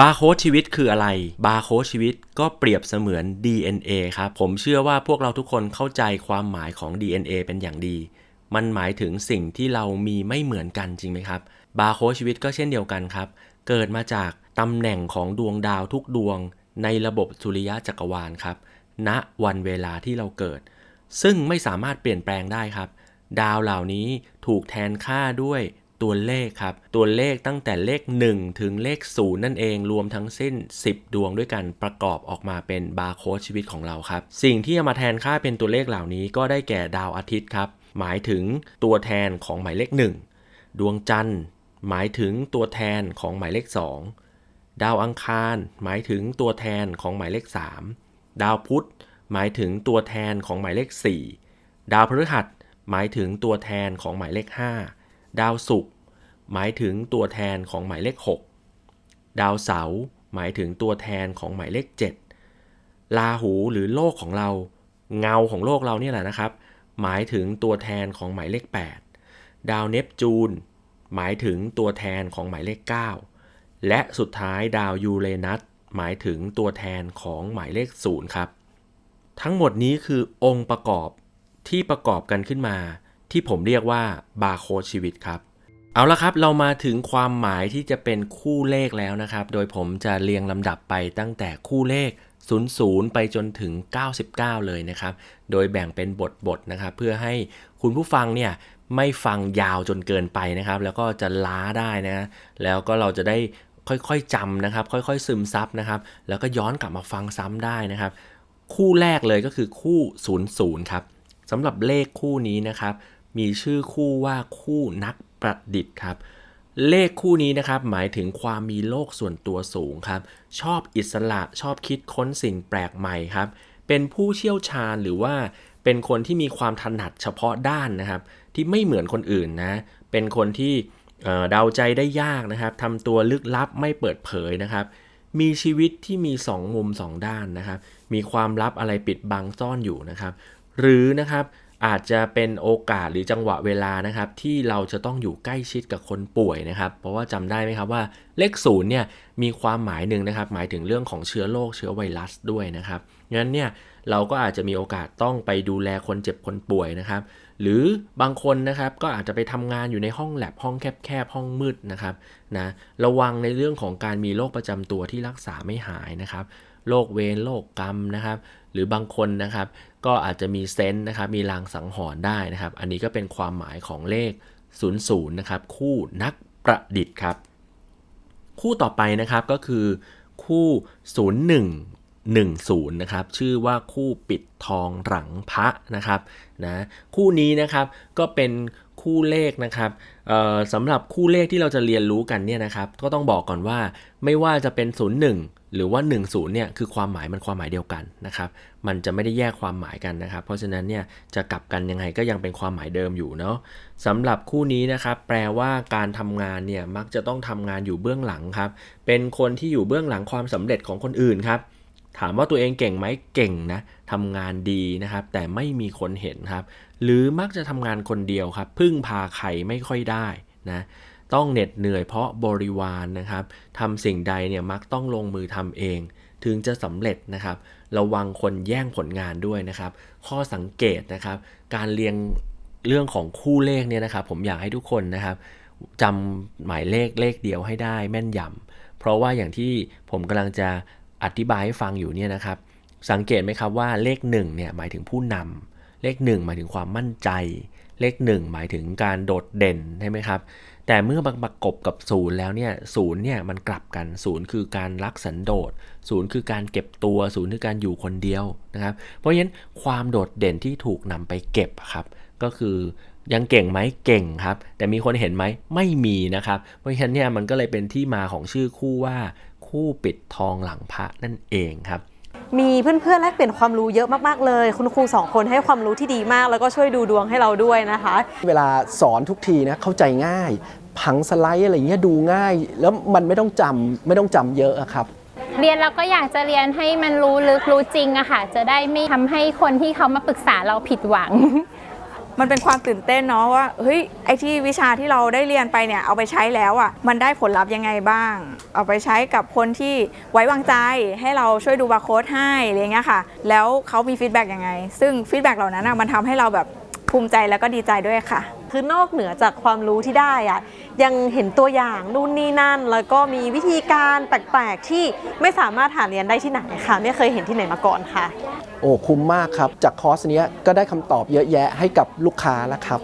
บาร์โค้ดชีวิตคืออะไร บาร์โค้ดชีวิตก็เปรียบเสมือน DNA ครับ ผมเชื่อว่าพวกเราทุกคนเข้าใจความหมายของ DNA เป็นอย่างดี มันหมายถึงสิ่งที่เรามีไม่เหมือนกันจริงไหมครับ บาร์โค้ดชีวิตก็เช่นเดียวกันครับ เกิดมาจากตำแหน่งของดวงดาวทุกดวง ในระบบสุริยะจักรวาลครับ ณ วันเวลาที่เราเกิด ซึ่งไม่สามารถเปลี่ยนแปลงได้ครับ ดาวเหล่านี้ถูกแทนค่าด้วย ตัวเลขครับ ตัวเลขตั้งแต่เลข 1 ถึงเลข 0 นั่นเองรวมทั้งสิ้น 10 ดวงด้วยกันประกอบออกมาเป็นบาร์โค้ดชีวิตของเราครับ สิ่งที่จะมาแทนค่าเป็นตัวเลขเหล่านี้ก็ได้แก่ดาวอาทิตย์ครับ หมายถึงตัวแทนของหมายเลข 1 ดวงจันทร์ หมายถึงตัวแทนของหมายเลข 2 ดาวอังคาร หมายถึงตัวแทนของหมายเลข 3 ดาวพุธ หมายถึงตัวแทนของหมายเลข 4 ดาวพฤหัส หมายถึงตัวแทนของหมายเลข 5 ดาวศุกร์หมายถึงตัวแทนของหมายเลข 6 ดาวเสาร์หมายถึงตัวแทนของหมายเลข 7 ลาหูหรือโลกของเรา เงาของโลกเราเนี่ยแหละนะครับ หมายถึงตัวแทนของหมายเลข 8 ดาวเนปจูน หมายถึงตัวแทนของหมายเลข 9 และสุดท้ายดาวยูเรนัสหมายถึงตัวแทนของหมายเลข 0 ครับ ทั้งหมดนี้คือองค์ประกอบที่ประกอบกันขึ้นมา ที่ผมเรียกว่าบาร์โค้ดชีวิตครับ เอาละครับเรามาถึงความหมายที่จะเป็นคู่เลขแล้วนะครับ โดยผมจะเรียงลำดับไปตั้งแต่คู่เลข 00 ไปจนถึง 99 เลยนะครับ โดยแบ่งเป็นบทบทๆนะครับ เพื่อให้คุณผู้ฟังเนี่ยไม่ฟังยาวจนเกินไปนะครับ แล้วก็จะล้าได้นะแล้วก็เราจะได้ค่อยๆจำนะครับ ค่อยๆ ซึมซับนะครับ แล้วก็ย้อนกลับมาฟังซ้ำได้นะครับ คู่แรกเลยก็คือคู่ 00 ครับสำหรับเลขคู่นี้นะครับ มีชื่อคู่ว่าคู่นักประดิษฐ์ครับ เลขคู่นี้นะครับหมายถึงความมีโลกส่วนตัวสูงครับ ชอบอิสระชอบคิดค้นสิ่งแปลกใหม่ครับ เป็นผู้เชี่ยวชาญหรือว่าเป็นคนที่มีความถนัดเฉพาะด้านนะครับ ที่ไม่เหมือนคนอื่นนะ เป็นคนที่เดาใจได้ยากนะครับทำตัวลึกลับไม่เปิดเผยนะครับ มีชีวิตที่มี 2 มุม 2 ด้านนะครับ มีความลับอะไรปิดบังซ่อนอยู่นะครับ หรือนะครับ อาจจะเป็นโอกาสหรือจังหวะเวลานะครับ ที่เราจะต้องอยู่ใกล้ชิดกับคนป่วยนะครับ เพราะว่าจำได้ไหมครับว่าเลขศูนย์เนี่ยมีความหมายหนึ่งนะครับ หมายถึงเรื่องของเชื้อโรคเชื้อไวรัสด้วยนะครับงั้นเนี่ยเราก็อาจจะมีโอกาสต้องไปดูแลคนเจ็บคนป่วยนะครับ หรือบางคนนะครับก็อาจจะไปทำงานอยู่ในห้องแลบห้องแคบๆห้องมืดนะครับนะระวังในเรื่องของการมีโรคประจำตัวที่รักษาไม่หายนะครับโรคเวรโรคกรรมนะครับ หรือบางคนนะครับ ก็อาจจะมีเซนส์นะครับ มีลางสังหรณ์ได้นะครับ อันนี้ก็เป็นความหมายของเลข 00 นะครับ คู่นักประดิษฐ์ครับ คู่ต่อไปนะครับก็คือคู่ 0110นะครับชื่อว่าคู่ปิดทองหลังพระนะครับนะคู่นี้นะครับก็เป็นคู่เลขนะครับสำหรับคู่เลขที่เราจะเรียนรู้กันเนี่ยนะครับ ก็ต้องบอกก่อนว่าไม่ว่าจะเป็น 01 หรือว่า 10 เนี่ยคือความหมายมันความหมายเดียวกันนะครับ มันจะไม่ได้แยกความหมายกันนะครับ เพราะฉะนั้นเนี่ยจะกลับกันยังไงก็ยังเป็นความหมายเดิมอยู่เนาะสำหรับคู่นี้นะครับแปลว่าการทำงานเนี่ยมักจะต้องทำงานอยู่เบื้องหลังครับ เป็นคนที่อยู่เบื้องหลังความสำเร็จของคนอื่นครับ ถามว่าตัวเองเก่งไหมเก่งนะทำงานดีนะครับ แต่ไม่มีคนเห็นครับ หรือมักจะทำงานคนเดียวครับ พึ่งพาใครไม่ค่อยได้นะ ต้องเหน็ดเหนื่อยเพราะบริวารนนะครับทำสิ่งใดเนี่ยมักต้องลงมือทำเอง ถึงจะสำเร็จนะครับ ระวังคนแย่งผลงานด้วยนะครับ ข้อสังเกตนะครับ การเรียงเรื่องของคู่เลขเนี่ยนะครับ ผมอยากให้ทุกคนนะครับจำหมายเลขเลขเดียวให้ได้แม่นยำเพราะว่าอย่างที่ผมกำลังจะอธิบายให้ฟังอยู่เนี่ยนะครับ สังเกตไหมครับว่าเลข1เนี่ยหมายถึงผู้นำเลข 1 หมายถึงความมั่นใจ เลข 1 หมายถึงการโดดเด่นใช่ไหมครับ แต่เมื่อมาประกบกับศูนย์แล้วเนี่ยศูนย์เนี่ยมันกลับกันศูนย์คือการรักสันโดษศูนย์คือการเก็บตัวศูนย์คือการอยู่คนเดียวนะครับ เพราะฉะนั้นความโดดเด่นที่ถูกนำไปเก็บครับก็คือยังเก่งไหมเก่งครับ แต่มีคนเห็นไหมไม่มีนะครับ เพราะฉะนั้นเนี่ยมันก็เลยเป็นที่มาของชื่อคู่ว่าคู่ปิดทองหลังพระนั่นเองครับ มีเพื่อนๆแลกเปลี่ยนความรู้เยอะมากๆเลย คุณครูสองคนให้ความรู้ที่ดีมาก แล้วก็ช่วยดูดวงให้เราด้วยนะคะ เวลาสอนทุกทีนะเข้าใจง่าย ผังสไลด์อะไรเงี้ยดูง่าย แล้วมันไม่ต้องจำไม่ต้องจำเยอะอะครับ เรียนเราก็อยากจะเรียนให้มันรู้ลึกรู้จริงอะค่ะ จะได้ไม่ทำให้คนที่เขามาปรึกษาเราผิดหวัง มันเป็นความตื่นเต้นเนาะว่าเฮ้ยไอที่วิชาที่เราได้เรียนไปเนี่ยเอาไปใช้แล้วอะ่ะมันได้ผลลัพธ์ยังไงบ้าง เอาไปใช้กับคนที่ไว้วางใจให้เราช่วยดูบาร์โค้ดให้อะไรเงี้ยค่ะ แล้วเขามีฟีดแบ็กยังไง ซึ่งฟีดแบ็กเหล่านั้นอะมันทำให้เราแบบภูมิใจแล้วก็ดีใจด้วยค่ะ คือนอกเหนือจากความรู้ที่ได้อะยังเห็นตัวอย่างนู่นนี่นั่น แล้วก็มีวิธีการแปลกๆ ที่ไม่สามารถหาเรียนได้ที่ไหนค่ะไม่เคยเห็นที่ไหนมาก่อนค่ะ โอ้คุ้มมากครับ จากคอร์สเนี้ยก็ได้คำตอบเยอะแยะให้กับลูกค้าแล้วครับ